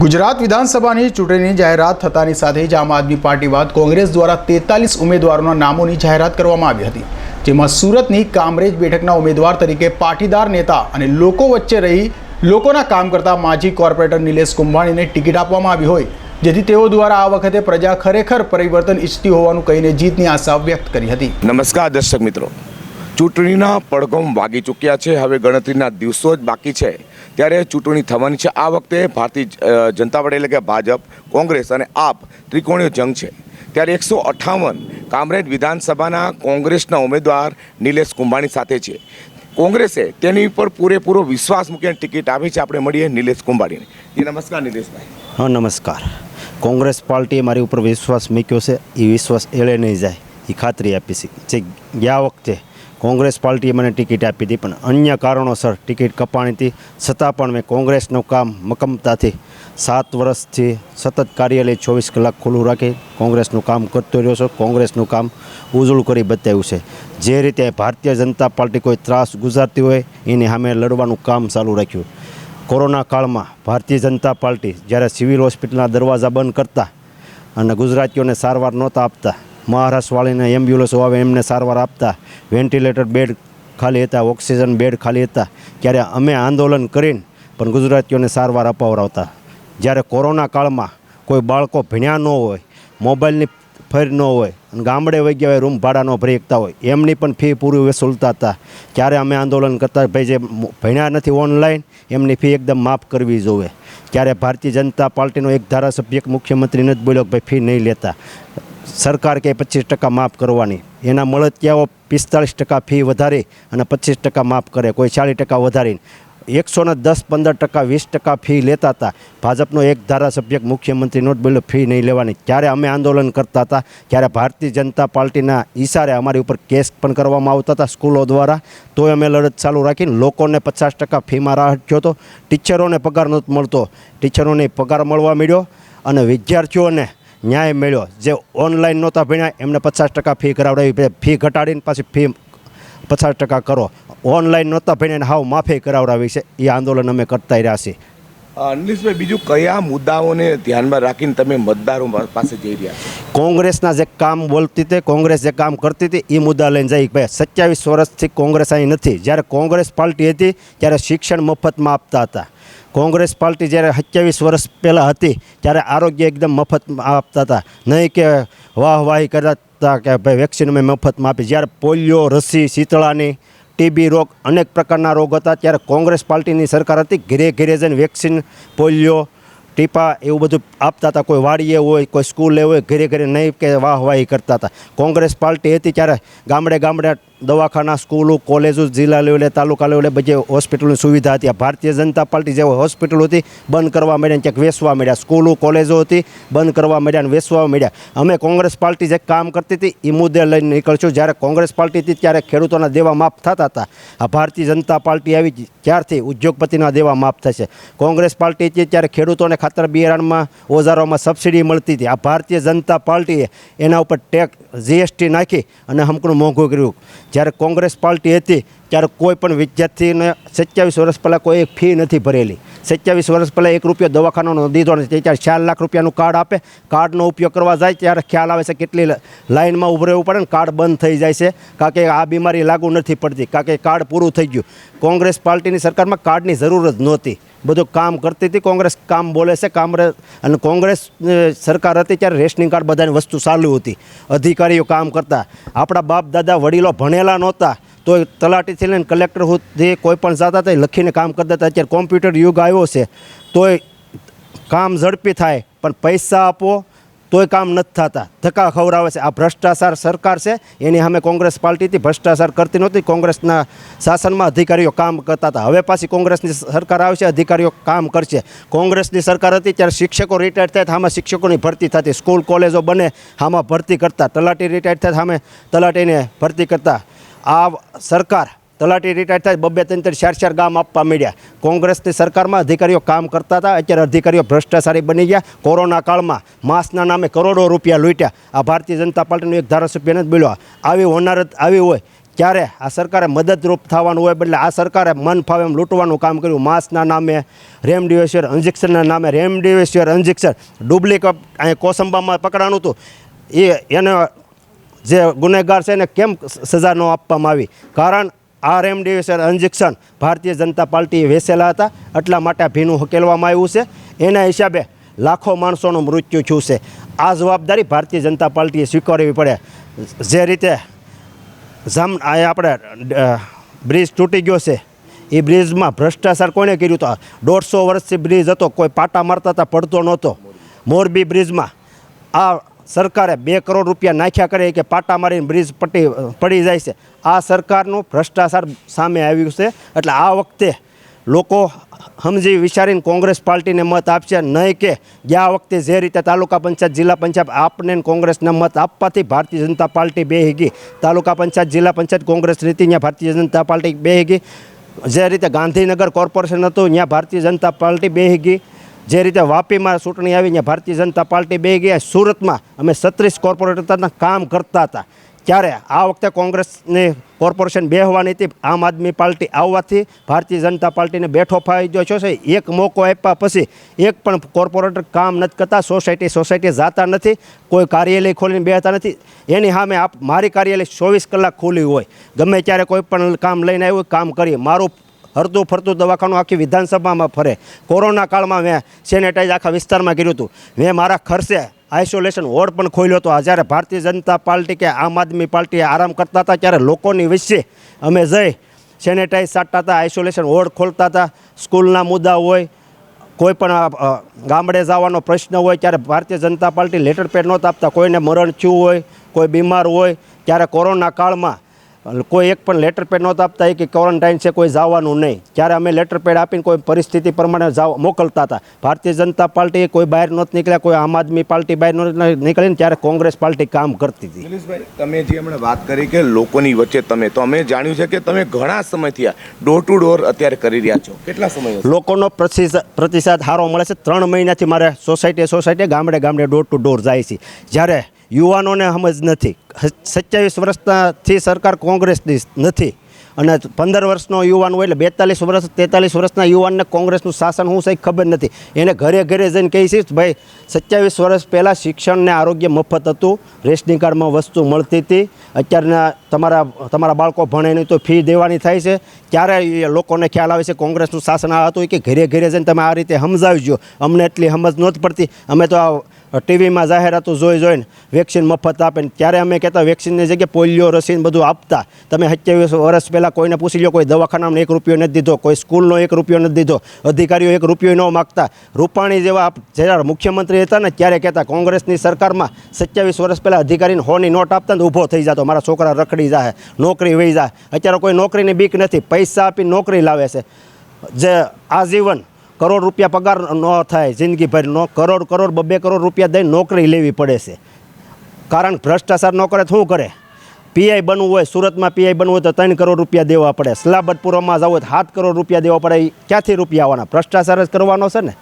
ગુજરાત વિધાનસભાની ચૂંટણીની જાહેરાત થતાની સાથે જ આમ આદમી પાર્ટી બાદ કોંગ્રેસ દ્વારા તેતાલીસ ઉમેદવારોના નામોની જાહેરાત કરવામાં આવી હતી, જેમાં સુરતની કામરેજ બેઠકના ઉમેદવાર તરીકે પાટીદાર નેતા અને લોકો વચ્ચે રહી લોકોના કામ કરતા માજી કોર્પોરેટર નિલેશ કુંભાણીને ટિકિટ આપવામાં આવી હોય, જેથી તેઓ દ્વારા આ વખતે પ્રજા ખરેખર પરિવર્તન ઈચ્છતી હોવાનું કહીને જીતની આશા વ્યક્ત કરી હતી. નમસ્કાર દર્શક મિત્રો. ચૂંટણીના પડઘમ વાગી ચૂક્યા છે, હવે ગણતરીના દિવસો જ બાકી છે. ત્યારે ચૂંટણી થવાની છે. આ વખતે ભારતીય જનતા પાર્ટી એટલે કે ભાજપ, કોંગ્રેસ અને આપ ત્રિકોણીય જંગ છે. ત્યારે એકસો અઠ્ઠાવન કામરેજ વિધાનસભાના કોંગ્રેસના ઉમેદવાર નિલેશ કુંભાણી સાથે છે. કોંગ્રેસે તેની ઉપર પૂરેપૂરો વિશ્વાસ મૂકીને ટિકિટ આપી છે. આપણે મળીએ નિલેશ કુંભાણીને. જી, નમસ્કાર નિલેશભાઈ. હા, નમસ્કાર. કોંગ્રેસ પાર્ટીએ મારી ઉપર વિશ્વાસ મૂક્યો છે. એ વિશ્વાસ એળે નહીં જાય. એ ખાતરી આપી છે. જે ગયા વખતે કોંગ્રેસ પાર્ટીએ મને ટિકિટ આપી હતી, પણ અન્ય કારણોસર ટિકિટ કપાણી હતી. છતાં પણ મેં કોંગ્રેસનું કામ મક્કમતાથી સાત વર્ષથી સતત કાર્યાલય ચોવીસ કલાક ખુલ્લું રાખી કોંગ્રેસનું કામ કરતો રહ્યો છું. કોંગ્રેસનું કામ ઉજળું કરી બતાવ્યું છે. જે રીતે ભારતીય જનતા પાર્ટી કોઈ ત્રાસ ગુજારતી હોય, એની સામે લડવાનું કામ ચાલુ રાખ્યું. કોરોના કાળમાં ભારતીય જનતા પાર્ટી જ્યારે સિવિલ હોસ્પિટલના દરવાજા બંધ કરતા અને ગુજરાતીઓને સારવાર નહોતા આપતા મહારાષ્ટ્રવાળીને એમ્બ્યુલન્સો આવે એમને સારવાર આપતા વેન્ટિલેટર બેડ ખાલી હતા ઓક્સિજન બેડ ખાલી હતા. ત્યારે અમે આંદોલન કરીને પણ ગુજરાતીઓને સારવાર અપાવરાવતા જ્યારે કોરોના કાળમાં કોઈ બાળકો ભણ્યા ન હોય મોબાઈલની ફેર ન હોય, અને ગામડે વહી ગયા હોય રૂમ ભાડા ન ભરી શકતા હોય, એમની પણ ફી પૂરી વસૂલતા હતા. ત્યારે અમે આંદોલન કરતા ભાઈ, જે ભણ્યા નથી ઓનલાઈન એમની ફી એકદમ માફ કરવી જોઈએ ત્યારે ભારતીય જનતા પાર્ટીનો એક ધારાસભ્ય, એક મુખ્યમંત્રી નથી બોલ્યો કે, ભાઈ ફી નહીં લેતા. સરકાર કે પચીસ ટકા માફ કરવાની. એના મળતિયાઓ પિસ્તાળીસ ટકા ફી વધારી અને પચીસ ટકા માફ કરે, કોઈ ચાલીસ ટકા વધારીને. એકસોને દસ પંદર ટકા, વીસ ટકા ફી લેતા હતા. ભાજપનો એક ધારાસભ્ય, મુખ્યમંત્રી નોટ બોલ્યો ફી નહીં લેવાની. ત્યારે અમે આંદોલન કરતા હતા? ત્યારે ભારતીય જનતા પાર્ટીના ઈશારે અમારી ઉપર કેસ પણ કરવામાં આવતા હતા સ્કૂલો દ્વારા? તોય અમે લડત ચાલુ રાખીને લોકોને પચાસ ટકા ફીમાં રાહત થયો હતો. ટીચરોને પગાર નહોતો મળતો. ટીચરોને પગાર મળવા મળ્યો અને વિદ્યાર્થીઓને ન્યાય મળ્યો. જે ઓનલાઈન નહોતા ભણ્યા એમને પચાસ ટકા ફી કરાવડાવી ફી ઘટાડીને પાછી ફી પચાસ ટકા કરો. ઓનલાઈન નહોતા ભણ્યા હાવ માફી કરાવડાવી છે. એ આંદોલન અમે કરતા રહ્યા છીએ. અ, બીજું કયા મુદ્દાઓને ધ્યાનમાં રાખીને તમે મતદારો પાસે જઈ રહ્યા કોંગ્રેસના જે કામ બોલતી હતી કોંગ્રેસ જે કામ કરતી હતી એ મુદ્દા લઈને જઈ ભાઈ સત્યાવીસ વર્ષથી કોંગ્રેસ અહીં નથી. જ્યારે કોંગ્રેસ પાર્ટી હતી ત્યારે શિક્ષણ મફતમાં આપતા હતા. કોંગ્રેસ પાર્ટી જ્યારે સત્યાવીસ વર્ષ પહેલાં હતી, ત્યારે આરોગ્ય એકદમ મફતમાં આપતા હતા. નહીં કે વાહવાહી કરતા કે ભાઈ વેક્સિન અમે મફતમાં આપી જ્યારે પોલિયો, રસી, શીતળાની ટીબી રોગ અનેક પ્રકારના રોગ હતા. ત્યારે કોંગ્રેસ પાર્ટીની સરકાર હતી. ઘરે ઘરે જઈને વેક્સિન પોલિયો, ટીપા એવું બધું આપતા હતા. કોઈ વાડીએ હોય, કોઈ સ્કૂલે હોય, ઘરે ઘરે નહીં કે વાહવાહી કરતા હતા. કોંગ્રેસ પાર્ટી હતી ત્યારે ગામડે ગામડે દવાખાના, સ્કૂલો, કોલેજો, જિલ્લા લેવલે, તાલુકા લેવલે બધી હોસ્પિટલની સુવિધા હતી. ભારતીય જનતા પાર્ટી જે હોસ્પિટલ હતી, બંધ કરવા માંડ્યા ક્યાંક વેચવા માંડ્યા. સ્કૂલો, કોલેજો હતી, બંધ કરવા માંડ્યા અને વેચવા માંડ્યા. અમે કોંગ્રેસ પાર્ટી જે કામ કરતી હતી એ મુદ્દે લઈને નીકળશું. જ્યારે કોંગ્રેસ પાર્ટી હતી, ત્યારે ખેડૂતોના દેવા માફ થતા હતા. આ ભારતીય જનતા પાર્ટી આવી ત્યારથી ઉદ્યોગપતિના દેવા માફ થશે. કોંગ્રેસ પાર્ટી હતી, ત્યારે ખેડૂતોને ખાતર બિયારણમાં, ઓજારોમાં સબસિડી મળતી હતી. આ ભારતીય જનતા પાર્ટીએ એના ઉપર ટેક, જીએસટી નાખી અને હમકણું મોંઘું કર્યું. જ્યારે કોંગ્રેસ પાર્ટી હતી ત્યારે કોઈ પણ વિદ્યાર્થીને સત્યાવીસ વર્ષ પહેલાં કોઈ એક ફી નથી ભરેલી. સત્યાવીસ વર્ષ પહેલાં એક રૂપિયો દવાખાનાનો દીધો નથી ત્યારે ચાર લાખ રૂપિયાનું કાર્ડ આપે. કાર્ડનો ઉપયોગ કરવા જાય ત્યારે ખ્યાલ આવે છે કેટલી લાઇનમાં ઊભું રહેવું પડે ને કાર્ડ બંધ થઈ જાય છે. કારણ કે આ બીમારી લાગુ નથી પડતી કારણ કે કાર્ડ પૂરું થઈ ગયું. કોંગ્રેસ પાર્ટીની સરકારમાં કાર્ડની જરૂર જ નહોતી. બધું કામ કરતી હતી, કોંગ્રેસ કામ બોલે છે, કામ અને કોંગ્રેસ સરકાર હતી ત્યારે રેશનિંગ કાર્ડ બધાની વસ્તુ ચાલુ હતી. અધિકારીઓ કામ કરતા. આપણા બાપ દાદા વડીલો ભણેલા નહોતા. તો તલાટીથી લઈને કલેક્ટર સુધી કોઈ પણ જતા હતા લખીને કામ કરતા હતા અત્યારે કોમ્પ્યુટર યુગ આવ્યો છે, તોય કામ ઝડપી થાય, પણ પૈસા આપો, તોય કામ નથી થતા. ધક્કા ખવડાવે છે. આ ભ્રષ્ટાચાર સરકાર છે, એની સામે કોંગ્રેસ પાર્ટીથી ભ્રષ્ટાચાર કરતી નહોતી, કોંગ્રેસના શાસનમાં અધિકારીઓ કામ કરતા હતા. હવે પાછી કોંગ્રેસની સરકાર આવશે, અધિકારીઓ કામ કરશે. કોંગ્રેસની સરકાર હતી, ત્યારે શિક્ષકો રિટાયર થાય, આમાં શિક્ષકોની ભરતી થતી. સ્કૂલ, કોલેજો બને આમાં ભરતી કરતા. તલાટી રિટાયર થાય સામે તલાટીને ભરતી કરતા. આ સરકાર તલાટી રિટાયર થાય બબે ત્રણ ત્રણ ચાર ચાર ગામ આપવા મળ્યા કોંગ્રેસની સરકારમાં અધિકારીઓ કામ કરતા હતા, અત્યારે અધિકારીઓ ભ્રષ્ટાચારી બની ગયા. કોરોના કાળમાં માસના નામે કરોડો રૂપિયા લૂંટ્યા. આ ભારતીય જનતા પાર્ટીનો એક ધારાસભ્ય નથી બોલ્યો. આવી હોનારત આવી હોય ત્યારે આ સરકારે મદદરૂપ થવાનું હોય બદલે આ સરકારે મન ફાવે એમ લૂંટવાનું કામ કર્યું. માસના નામે રેમડેસિવિર ઇન્જેક્શનના નામે રેમડેસિવિર ઇન્જેક્શન ડુપ્લિકેટ અહીં કોસંબામાં પકડાણું હતું. એ એને જે ગુનેગાર છે એને કેમ સજા ન આપવામાં આવી? કારણ આ રેમડેસિવિર ઇન્જેક્શન ભારતીય જનતા પાર્ટીએ વેચેલા હતા. એટલા માટે ભીનું હકેલવામાં આવ્યું છે. એના હિસાબે લાખો માણસોનું મૃત્યુ થયું છે. આ જવાબદારી ભારતીય જનતા પાર્ટીએ સ્વીકારવી પડે. જે રીતે જામ આપણે બ્રિજ તૂટી ગયો છે. એ બ્રિજમાં ભ્રષ્ટાચાર કોણે કર્યું તો દોઢસો વર્ષથી બ્રિજ હતો. કોઈ પાટા મારતા હતા પડતો નહોતો. મોરબી બ્રિજમાં આ સરકારે બે કરોડ રૂપિયા નાખ્યા કરે કે પાટા મારીને બ્રિજ પટી, પડી જાય છે. આ સરકારનું ભ્રષ્ટાચાર સામે આવ્યું છે. એટલે આ વખતે લોકો સમજી વિચારીને કોંગ્રેસ પાર્ટીને મત આપશે નહીં કે ગયા વખતે જે રીતે તાલુકા પંચાયત, જિલ્લા પંચાયત આપને કોંગ્રેસને મત આપવાથી ભારતીય જનતા પાર્ટી બેહી ગઈ. તાલુકા પંચાયત, જિલ્લા પંચાયત કોંગ્રેસ રીતે ત્યાં ભારતીય જનતા પાર્ટી બેહી ગઈ. જે રીતે ગાંધીનગર કોર્પોરેશન હતું ત્યાં ભારતીય જનતા પાર્ટી બેહી ગઈ. જે રીતે વાપીમાં ચૂંટણી આવી ત્યાં ભારતીય જનતા પાર્ટી બે ગયા, સુરતમાં અમે છત્રીસ કોર્પોરેટરના કામ કરતા હતા. ત્યારે આ વખતે કોંગ્રેસની કોર્પોરેશન બે હોવાની હતી. આમ આદમી પાર્ટી આવવાથી ભારતીય જનતા પાર્ટીને બેઠો ફાયદો થયો છે. એક મોકો આપ્યા પછી એક પણ કોર્પોરેટર કામ નથી કરતા, સોસાયટી સોસાયટી જાતા નથી, કોઈ કાર્યાલય ખોલીને બેહતા નથી. એની સામે આપ મારી કાર્યાલય ચોવીસ કલાક ખુલ્લી હોય. ગમે ત્યારે કોઈ પણ કામ લઈને આવ્યું કામ કરીએ. મારું હરતું ફરતું દવાખાનું આખી વિધાનસભામાં ફરે. કોરોના કાળમાં મેં સેનેટાઈઝ આખા વિસ્તારમાં કર્યું હતું. મેં મારા ખર્ચે આઇસોલેશન વોર્ડ પણ ખોલ્યો હતો. જ્યારે ભારતીય જનતા પાર્ટી કે આમ આદમી પાર્ટીએ આરામ કરતા હતા, ત્યારે લોકોની વચ્ચે અમે જઈ સેનેટાઈઝ સાટતા હતા, આઇસોલેશન વોર્ડ ખોલતા હતા. સ્કૂલના મુદ્દા હોય, કોઈ પણ ગામડે જવાનો પ્રશ્ન હોય, ત્યારે Bharatiya Janata party letter pad નહોતા આપતા. કોઈને મરણ થયું હોય, કોઈ બીમાર હોય, ત્યારે કોરોના કાળમાં કોઈ એક પણ લેટર પેડ નહોતા આપતા કે ક્વોરન્ટાઇન છે કોઈ જવાનું નહીં. ત્યારે અમે લેટર પેડ આપીને કોઈ પરિસ્થિતિ પ્રમાણે જાવ મોકલતા હતા. ભારતીય જનતા પાર્ટી કોઈ બહાર નહોતી નીકળ્યા કોઈ આમ આદમી પાર્ટી બહાર નહોતી નીકળીને ત્યારે કોંગ્રેસ પાર્ટી કામ કરતી હતી. નિલેશભાઈ તમે જે હમણાં વાત કરી કે લોકોની વચ્ચે તમે તો અમે જાણ્યું છે કે તમે ઘણા સમયથી આ ડોર ટુ ડોર અત્યારે કરી રહ્યા છો. કેટલા સમય લોકોનો પ્રતિસાદ પ્રતિસાદ સારો મળે છે. ત્રણ મહિનાથી મારે સોસાયટી સોસાયટી ગામડે ગામડે ડોર ટુ ડોર જાય છે. જ્યારે યુવાનોને સમજ નથી. સત્યાવીસ વર્ષથી સરકાર કોંગ્રેસની નથી. અને પંદર વર્ષનો યુવાન હોય એટલે બેતાલીસ વર્ષ, તેતાલીસ વર્ષના યુવાનને કોંગ્રેસનું શાસન હું સાહેબ ખબર નથી. એને ઘરે ઘરે જઈને કહી છે, ભાઈ, સત્યાવીસ વર્ષ પહેલાં શિક્ષણ ને આરોગ્ય મફત હતું. રેશનિંગ કાર્ડમાં વસ્તુ મળતી હતી. અત્યારના તમારા તમારા બાળકો ભણે નહીં તો ફી દેવાની થાય છે. ત્યારે એ લોકોને ખ્યાલ આવે છે કોંગ્રેસનું શાસન આ હતું કે ઘરે ઘરે જઈને તમે આ રીતે સમજાવજો. અમને એટલી સમજ નહોતી પડતી. અમે તો ટીવીમાં જાહેરાતો જોઈ જોઈને વેક્સિન મફત આપે ને ત્યારે અમે કહેતા, વેક્સિનની જગ્યાએ પોલિયો, રસીને બધું આપતા. તમે સત્યાવીસ વર્ષ પહેલાં કોઈને પૂછી લો કોઈ દવાખાનામાં એક રૂપિયો નથી દીધો, કોઈ સ્કૂલનો એક રૂપિયો નથી દીધો, અધિકારીઓ એક રૂપિયો ન માગતા. રૂપાણી જેવા જ્યારે મુખ્યમંત્રી હતા ને ત્યારે કહેતા, કોંગ્રેસની સરકારમાં સત્યાવીસ વર્ષ પહેલાં અધિકારીને હોની નોટ આપતા ને ઊભો થઈ જતો, મારા છોકરા રખડી જાય નોકરી વહી જાય અત્યારે કોઈ નોકરીની બીક નથી, પૈસા આપી નોકરી લાવે છે. જે આજીવન કરોડ રૂપિયા પગાર ન થાય જિંદગીભરનો કરોડ કરોડ બબે કરોડ રૂપિયા દઈને નોકરી લેવી પડે છે. કારણ ભ્રષ્ટાચાર ન કરે શું કરે? પીઆઈ બનવું હોય સુરતમાં પીઆઈ બનવું હોય તો ત્રણ કરોડ રૂપિયા દેવા પડે. સલાબતપુરામાં જવું હોય તો સાત કરોડ રૂપિયા દેવા પડે. ક્યાંથી રૂપિયા આવવાના? ભ્રષ્ટાચાર જ કરવાનો છે ને?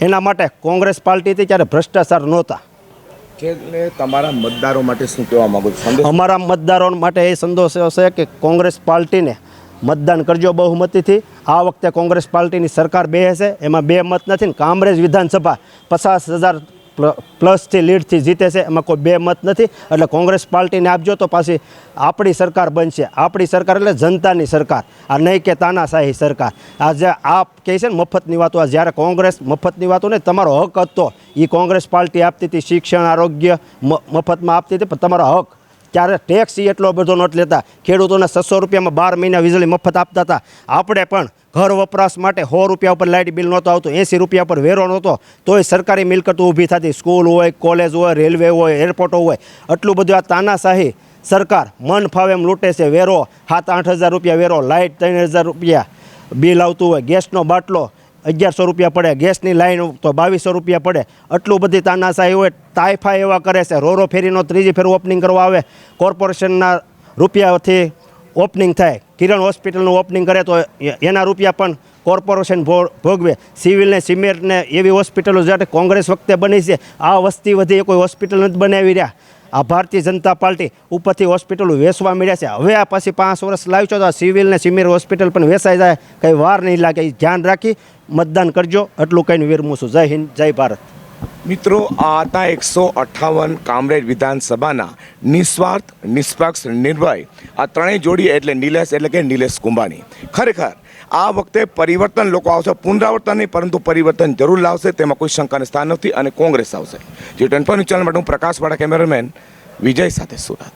એના માટે કોંગ્રેસ પાર્ટી હતી ત્યારે ભ્રષ્ટાચાર નહોતા. એટલે તમારા મતદારો માટે શું કહેવા માગું છો? અમારા મતદારો માટે એ સંદેશ છે કે કોંગ્રેસ પાર્ટીને મતદાન કરજો બહુમતીથી. આ વખતે કોંગ્રેસ પાર્ટીની સરકાર બે હશે, એમાં બે મત નથી ને કામરેજ વિધાનસભા પચાસ હજાર પ્લસથી લીડથી જીતે છે, એમાં કોઈ બે મત નથી. એટલે કોંગ્રેસ પાર્ટીને આપજો તો પાછી આપણી સરકાર બનશે. આપણી સરકાર એટલે જનતાની સરકાર. આ નહીં કે તાનાશાહી સરકાર. આ જે આપ કહે છે ને મફતની વાતો, આ જ્યારે કોંગ્રેસ મફતની વાતો ને તમારો હક હતો. એ કોંગ્રેસ પાર્ટી આપતી હતી શિક્ષણ, આરોગ્ય મફતમાં આપતી હતી, પણ તમારો હક ત્યારે ટેક્સ એટલો બધો નોટ લેતા ખેડૂતોને છસો રૂપિયામાં બાર મહિના વીજળી મફત આપતા હતા. આપણે પણ ઘર વપરાશ માટે સો રૂપિયા ઉપર લાઇટ બિલ નહોતું આવતું, એંસી રૂપિયા પર વેરો નહોતો. તોય સરકારી મિલકત ઊભી થતી. સ્કૂલ હોય, કોલેજ હોય, રેલવે હોય, એરપોર્ટો હોય, આટલું બધું આ તાનાશાહી સરકાર મન ફાવે એમ લૂંટે છે. વેરો સાત આઠ હજાર રૂપિયા વેરો, લાઇટ ત્રણ હજાર રૂપિયા બિલ આવતું હોય, ગેસનો બાટલો અગિયારસો રૂપિયા પડે, ગેસની લાઈન તો બાવીસો રૂપિયા પડે. આટલું બધી તાનાશાહી હોય તાઇફા એવા કરે છે. રોરો ફેરીનો ત્રીજી ફેર ઓપનિંગ કરવા આવે, કોર્પોરેશનના રૂપિયાથી ઓપનિંગ થાય. કિરણ હોસ્પિટલનું ઓપનિંગ કરે તો એના રૂપિયા પણ કોર્પોરેશન ભોગવે. સિવિલને, સિમેન્ટને એવી હોસ્પિટલો જ્યારે કોંગ્રેસ વખતે બની છે, આ વસ્તી વધી કોઈ હોસ્પિટલ નથી બનાવી રહ્યા. આ ભારતીય જનતા પાર્ટી ઉપરથી હોસ્પિટલો વેચવા મળ્યા છે. હવે આ પછી પાંચ વર્ષ લાવી છો તો સિવિલ ને સિમિર હોસ્પિટલ પણ વેચાઈ જાય. કંઈ વાર નહીં લાગે એ ધ્યાન રાખી મતદાન કરજો. એટલું કહીને વિરમું છું. જય હિન્દ, જય ભારત. મિત્રો, આ હતા એકસો અઠ્ઠાવન કામરેજ વિધાનસભાના નિસ્વાર્થ, નિષ્પક્ષ, નિર્ભય. આ ત્રણેય જોડી એટલે નિલેશ એટલે કે નિલેશ કુંભાણી. ખરેખર આ વખતે પરિવર્તન લોકો આવશે, પુનરાવર્તન નહીં, પરંતુ પરિવર્તન જરૂર લાવશે, તેમાં કોઈ શંકાને સ્થાન નથી અને કોંગ્રેસ આવશે. જે ટ્વેન્ટી ચેનલ માટે હું પ્રકાશવાળા કેમેરામેન વિજય સાથે સુરત.